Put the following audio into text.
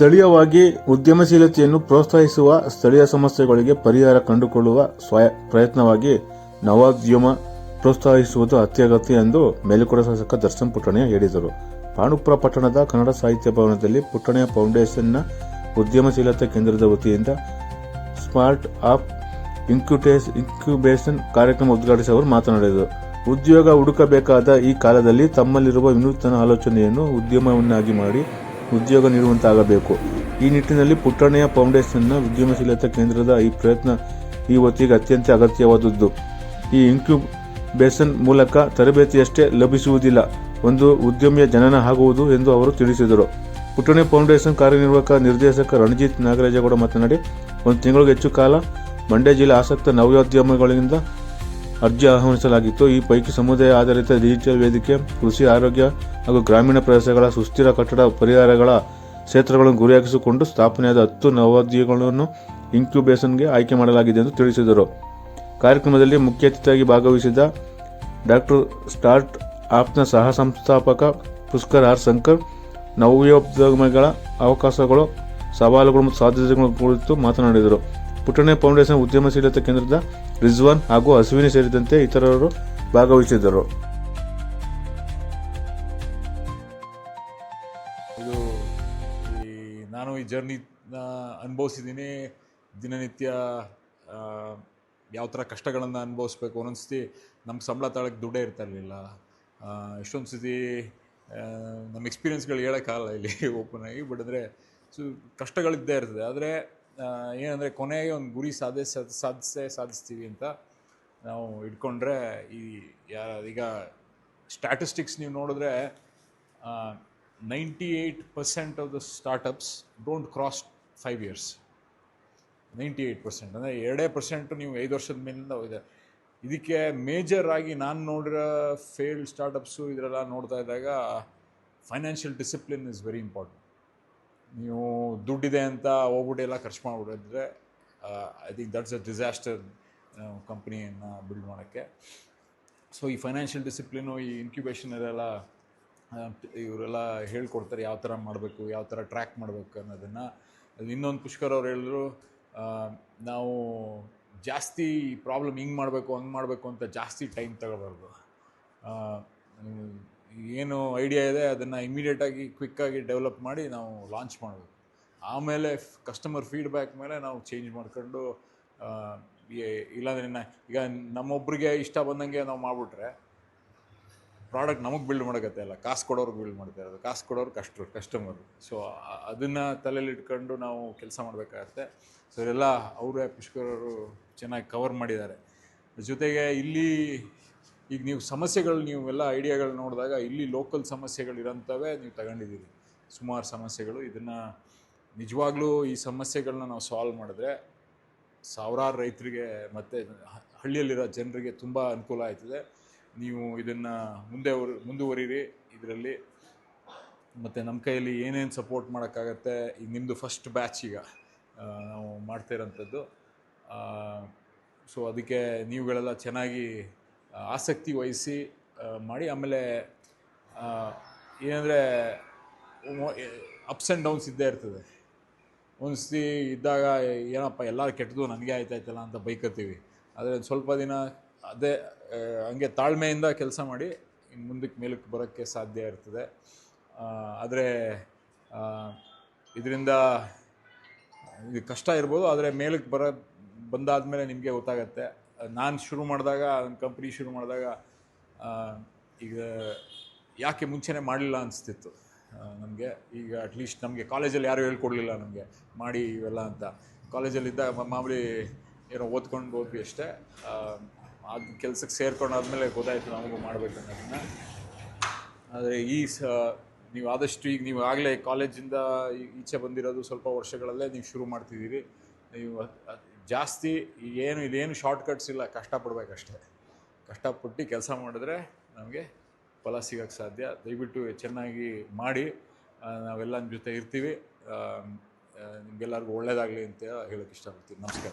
ಸ್ಥಳೀಯವಾಗಿ ಉದ್ಯಮಶೀಲತೆಯನ್ನು ಪ್ರೋತ್ಸಾಹಿಸುವ ಸ್ಥಳೀಯ ಸಮಸ್ಯೆಗಳಿಗೆ ಪರಿಹಾರ ಕಂಡುಕೊಳ್ಳುವ ಸ್ವಯ ಪ್ರಯತ್ನವಾಗಿ ನವೋದ್ಯಮ ಪ್ರೋತ್ಸಾಹಿಸುವುದು ಅತ್ಯಗತ್ಯ ಎಂದು ಮೇಲುಕೋಟೆ ಶಾಸಕ ದರ್ಶನ್ ಪುಟ್ಟಣೆಯ ಹೇಳಿದರು. ಪಾಣುಪುರ ಪಟ್ಟಣದ ಕನ್ನಡ ಸಾಹಿತ್ಯ ಭವನದಲ್ಲಿ ಪುಟ್ಟಣೆಯ ಫೌಂಡೇಶನ್ನ ಉದ್ಯಮಶೀಲತೆ ಕೇಂದ್ರದ ವತಿಯಿಂದ ಸ್ಮಾರ್ಟ್ ಆಪ್ ಇನ್ಕ್ಯುಟೇಸ್, ಇನ್ಕ್ಯುಬೇಷನ್ ಕಾರ್ಯಕ್ರಮ ಉದ್ಘಾಟಿಸಿ ಅವರು ಮಾತನಾಡಿದರು. ಉದ್ಯೋಗ ಹುಡುಕಬೇಕಾದ ಈ ಕಾಲದಲ್ಲಿ ತಮ್ಮಲ್ಲಿರುವ ವಿನೂತನ ಆಲೋಚನೆಯನ್ನು ಉದ್ಯಮವನ್ನಾಗಿ ಮಾಡಿ ಉದ್ಯೋಗ ನೀಡುವಂತಾಗಬೇಕು. ಈ ನಿಟ್ಟಿನಲ್ಲಿ ಪುಟ್ಟಣ್ಣಯ್ಯ ಫೌಂಡೇಶನ್ನ ಉದ್ಯಮಶೀಲತಾ ಕೇಂದ್ರದ ಈ ಪ್ರಯತ್ನ ಈ ಹೊತ್ತಿಗೆ ಅತ್ಯಂತ ಅಗತ್ಯವಾದದ್ದು. ಈ ಇನ್ಕ್ಯುಬೇಷನ್ ಮೂಲಕ ತರಬೇತಿಯಷ್ಟೇ ಲಭಿಸುವುದಿಲ್ಲ. ಒಂದು ಉದ್ಯಮಿಯ ಜನನ ಆಗುವುದು ಎಂದು ಅವರು ತಿಳಿಸಿದರು. ಪುಟ್ಟಣೆ ಫೌಂಡೇಶನ್ ಕಾರ್ಯನಿರ್ವಾಹಕ ನಿರ್ದೇಶಕ ರಣಜಿತ್ ನಾಗರಾಜಗೌಡ ಮಾತನಾಡಿ, ಒಂದು ತಿಂಗಳಿಗೆ ಹೆಚ್ಚು ಕಾಲ ಮಂಡ್ಯ ಜಿಲ್ಲೆ ಆಸಕ್ತ ನವೋದ್ಯಮಗಳಿಂದ ಅರ್ಜಿ ಆಹ್ವಾನಿಸಲಾಗಿತ್ತು. ಈ ಪೈಕಿ ಸಮುದಾಯ ಆಧಾರಿತ ಡಿಜಿಟಲ್ ವೇದಿಕೆ, ಕೃಷಿ ಆರೋಗ್ಯ ಹಾಗೂ ಗ್ರಾಮೀಣ ಪ್ರದೇಶಗಳ ಸುಸ್ಥಿರ ಕಟ್ಟಡ ಪರಿಹಾರಗಳ ಕ್ಷೇತ್ರಗಳನ್ನು ಗುರಿಯಾಗಿಸಿಕೊಂಡು ಸ್ಥಾಪನೆಯಾದ ಹತ್ತು ನವೋದ್ಯಗಳನ್ನು ಇನ್ಕ್ಯುಬೇಷನ್ಗೆ ಆಯ್ಕೆ ಮಾಡಲಾಗಿದೆ ಎಂದು ತಿಳಿಸಿದರು. ಕಾರ್ಯಕ್ರಮದಲ್ಲಿ ಮುಖ್ಯ ಅತಿಥಿಯಾಗಿ ಭಾಗವಹಿಸಿದ ಡಾಕ್ಟರ್ ಸ್ಟಾರ್ಟ್ ಆಪ್ನ ಸಹ ಸಂಸ್ಥಾಪಕ ಪುಷ್ಕರ್ ಆರ್ ಶಂಕರ್ ನವೋದ್ಯಮಗಳ ಅವಕಾಶಗಳು, ಸವಾಲುಗಳು ಮತ್ತು ಸಾಧ್ಯತೆಗಳ ಕುರಿತು ಮಾತನಾಡಿದರು. ಪುಟ್ಟಣೆ ಫೌಂಡೇಶನ್ ಉದ್ಯಮಶೀಲತೆ ಕೇಂದ್ರದ ರಿಜ್ವಾನ್ ಹಾಗೂ ಅಶ್ವಿನಿ ಸೇರಿದಂತೆ ಇತರರು ಭಾಗವಹಿಸಿದ್ದರು. ಇದು ಈ ನಾನು ಈ ಜರ್ನಿನ ಅನುಭವಿಸಿದ್ದೀನಿ. ದಿನನಿತ್ಯ ಯಾವ ಥರ ಕಷ್ಟಗಳನ್ನು ಅನುಭವಿಸ್ಬೇಕು ಒಂದೊಂದು ಸತಿ ನಮ್ಮ ಸಂಬಳ ತಾಳಕ್ಕೆ ದುಡ್ಡೇ ಇರ್ತಾ ಇರಲಿಲ್ಲ. ಎಷ್ಟೊಂದು ಸತಿ ನಮ್ಮ ಎಕ್ಸ್ಪೀರಿಯನ್ಸ್ಗಳು ಹೇಳೋಕ್ಕಾಗಲ್ಲ ಇಲ್ಲಿ ಓಪನ್ ಆಗಿ ಬಟ್ ಅಂದರೆ, ಸೊ ಕಷ್ಟಗಳಿದ್ದೇ ಇರ್ತದೆ. ಆದರೆ ಏನಂದರೆ ಕೊನೆಗೆ ಒಂದು ಗುರಿ ಸಾಧಿಸ ಸಾಧಿಸೇ ಸಾಧಿಸ್ತೀವಿ ಅಂತ ನಾವು ಇಟ್ಕೊಂಡ್ರೆ ಈ ಯಾರ, ಈಗ ಸ್ಟ್ಯಾಟಿಸ್ಟಿಕ್ಸ್ ನೀವು ನೋಡಿದ್ರೆ ninety eight percent of the startups don't cross five years ninety eight percent ಅಂದರೆ ಎರಡೇ ಪರ್ಸೆಂಟು ನೀವು ಐದು ವರ್ಷದ ಮೇಲಿಂದ ಹೋಗಿದೆ ಇದಕ್ಕೆ ಮೇಜರ್ ಆಗಿ ನಾನು ನೋಡಿರೋ ಫೇಲ್ಡ್ ಸ್ಟಾರ್ಟಪ್ಸು ಇದರೆಲ್ಲ ನೋಡ್ತಾ ಇದ್ದಾಗ financial discipline is very important ನೀವು ದುಡ್ಡಿದೆ ಅಂತ ಹೋಗ್ಬಿಟ್ಟು ಎಲ್ಲ ಖರ್ಚು ಮಾಡಿಬಿಟ್ಟಿದ್ರೆ I think that's a disaster ಕಂಪ್ನಿಯನ್ನು build ಮಾಡೋಕ್ಕೆ. ಸೊ ಈ ಫೈನಾನ್ಷಿಯಲ್ ಡಿಸಿಪ್ಲಿನು ಈ ಇನ್ಕ್ಯುಬೇಷನ್ ಇದೆಲ್ಲ ಇವರೆಲ್ಲ ಹೇಳ್ಕೊಡ್ತಾರೆ ಯಾವ ಥರ ಮಾಡಬೇಕು, ಯಾವ ಥರ ಟ್ರ್ಯಾಕ್ ಮಾಡಬೇಕು ಅನ್ನೋದನ್ನು. ಇನ್ನೊಂದು ಪುಷ್ಕರ್ ಅವ್ರು ಹೇಳಿದ್ರು ನಾವು ಜಾಸ್ತಿ ಪ್ರಾಬ್ಲಮ್ ಹಿಂಗೆ ಮಾಡಬೇಕು, ಹಂಗೆ ಮಾಡಬೇಕು ಅಂತ ಜಾಸ್ತಿ ಟೈಮ್ ತಗೋಬಾರ್ದು. ಏನು ಐಡಿಯಾ ಇದೆ, ಅದನ್ನು ಇಮಿಡಿಯೇಟಾಗಿ ಕ್ವಿಕ್ಕಾಗಿ ಡೆವಲಪ್ ಮಾಡಿ ನಾವು ಲಾಂಚ್ ಮಾಡಬೇಕು. ಆಮೇಲೆ ಕಸ್ಟಮರ್ ಫೀಡ್ಬ್ಯಾಕ್ ಮೇಲೆ ನಾವು ಚೇಂಜ್ ಮಾಡ್ಕೊಂಡು ಇಲ್ಲಾಂದ್ರೆ ಈಗ ನಮ್ಮೊಬ್ರಿಗೆ ಇಷ್ಟ ಬಂದಂಗೆ ನಾವು ಮಾಡಿಬಿಟ್ರೆ ಪ್ರಾಡಕ್ಟ್ ನಮಗೆ ಬಿಲ್ಡ್ ಮಾಡೋಕತ್ತೆ ಅಲ್ಲ, ಕಾಸು ಕೊಡೋರ್ಗೆ ಬಿಲ್ಡ್ ಮಾಡ್ತಾ ಇರೋದು ಕಾಸು ಕೊಡೋರು ಕಷ್ಟ ಕಸ್ಟಮರು ಸೊ ಅದನ್ನು ತಲೆಯಲ್ಲಿ ಇಟ್ಕೊಂಡು ನಾವು ಕೆಲಸ ಮಾಡಬೇಕಾಗತ್ತೆ. ಸೊ ಇದೆಲ್ಲ ಅವರೇ ಪುಷ್ಕರವರು ಚೆನ್ನಾಗಿ ಕವರ್ ಮಾಡಿದ್ದಾರೆ. ಜೊತೆಗೆ ಇಲ್ಲಿ ಈಗ ನೀವು ಸಮಸ್ಯೆಗಳು ನೀವೆಲ್ಲ ಐಡಿಯಾಗಳು ನೋಡಿದಾಗ ಇಲ್ಲಿ ಲೋಕಲ್ ಸಮಸ್ಯೆಗಳಿರೋಂಥವೇ ನೀವು ತಗೊಂಡಿದ್ದೀರಿ. ಸುಮಾರು ಸಮಸ್ಯೆಗಳು. ಇದನ್ನು ನಿಜವಾಗ್ಲೂ ಈ ಸಮಸ್ಯೆಗಳನ್ನ ನಾವು ಸಾಲ್ವ್ ಮಾಡಿದ್ರೆ ಸಾವಿರಾರು ರೈತರಿಗೆ ಮತ್ತು ಹಳ್ಳಿಯಲ್ಲಿರೋ ಜನರಿಗೆ ತುಂಬ ಅನುಕೂಲ ಆಯ್ತದೆ. ನೀವು ಇದನ್ನು ಮುಂದೆ ವರ್- ಮುಂದುವರಿರಿ ಇದರಲ್ಲಿ. ಮತ್ತು ನಮ್ಮ ಕೈಯಲ್ಲಿ ಏನೇನು ಸಪೋರ್ಟ್ ಮಾಡೋಕ್ಕಾಗತ್ತೆ, ಈಗ ನಿಮ್ಮದು ಫಸ್ಟ್ ಬ್ಯಾಚ್ ಈಗ ನಾವು ಮಾಡ್ತಾ ಇರೋಂಥದ್ದು. ಸೊ ಅದಕ್ಕೆ ನೀವುಗಳೆಲ್ಲ ಚೆನ್ನಾಗಿ ಆಸಕ್ತಿ ವಹಿಸಿ ಮಾಡಿ ಆಮೇಲೆ ಏನಂದರೆ ಅಪ್ಸ್ ಆ್ಯಂಡ್ ಡೌನ್ಸ್ ಇದ್ದೇ ಇರ್ತದೆ. ಒಂದು ಸತಿ ಇದ್ದಾಗ ಏನಪ್ಪ, ಎಲ್ಲರೂ ಕೆಟ್ಟದ್ದು ನನಗೆ ಆಯ್ತಾಯ್ತಲ್ಲ ಅಂತ ಬೈಕತ್ತೀವಿ. ಆದರೆ ಸ್ವಲ್ಪ ದಿನ ಅದೇ ಹಂಗೆ ತಾಳ್ಮೆಯಿಂದ ಕೆಲಸ ಮಾಡಿ ಇನ್ನು ಮುಂದಕ್ಕೆ ಮೇಲಕ್ಕೆ ಬರೋಕ್ಕೆ ಸಾಧ್ಯ ಇರ್ತದೆ. ಆದರೆ ಇದರಿಂದ ಇದು ಕಷ್ಟ ಇರ್ಬೋದು, ಆದರೆ ಮೇಲಕ್ಕೆ ಬರೋ, ಬಂದಾದಮೇಲೆ ನಿಮಗೆ ಗೊತ್ತಾಗತ್ತೆ. ನಾನು ಶುರು ಮಾಡಿದಾಗ ನನ್ನ ಕಂಪ್ನಿ ಶುರು ಮಾಡಿದಾಗ ಈಗ ಯಾಕೆ ಮುಂಚೆನೇ ಮಾಡಲಿಲ್ಲ ಅನಿಸ್ತಿತ್ತು. ನಮಗೆ ಈಗ ಅಟ್ಲೀಸ್ಟ್ ನಮಗೆ ಕಾಲೇಜಲ್ಲಿ ಯಾರೂ ಹೇಳ್ಕೊಡ್ಲಿಲ್ಲ ನಮಗೆ, ಮಾಡಿ ಇವೆಲ್ಲ ಅಂತ. ಕಾಲೇಜಲ್ಲಿದ್ದಾಗ ಮಾಮೂಲಿ ಏನೋ ಓದ್ಕೊಂಡು ಹೋದ್ವಿ ಅಷ್ಟೇ. ಅದು ಕೆಲಸಕ್ಕೆ ಸೇರ್ಕೊಂಡಾದ್ಮೇಲೆ ಗೊತ್ತಾಯಿತು ನಮಗೂ ಮಾಡಬೇಕು ಅನ್ನೋದನ್ನ. ಆದರೆ ಈ ಸ, ನೀವು ಆದಷ್ಟು ಈಗ ನೀವು ಆಗಲೇ ಕಾಲೇಜಿಂದ ಈಚೆ ಬಂದಿರೋದು ಸ್ವಲ್ಪ ವರ್ಷಗಳಲ್ಲೇ ನೀವು ಶುರು ಮಾಡ್ತಿದ್ದೀರಿ. ನೀವು ಜಾಸ್ತಿ ಏನು ಇದೇನು ಶಾರ್ಟ್ಕಟ್ಸ್ ಇಲ್ಲ, ಕಷ್ಟಪಡ್ಬೇಕಷ್ಟೇ. ಕಷ್ಟಪಟ್ಟು ಕೆಲಸ ಮಾಡಿದ್ರೆ ನಮಗೆ ಫಲ ಸಿಗೋಕ್ಕೆ ಸಾಧ್ಯ. ದಯವಿಟ್ಟು ಚೆನ್ನಾಗಿ ಮಾಡಿ ನಾವೆಲ್ಲ ನಿಮ್ಮ ಜೊತೆ ಇರ್ತೀವಿ. ನಿಮಗೆಲ್ಲರಿಗೂ ಒಳ್ಳೇದಾಗಲಿ ಅಂತ ಹೇಳೋಕ್ಕೆ ಇಷ್ಟಪಡ್ತೀನಿ. ನಮಸ್ಕಾರ.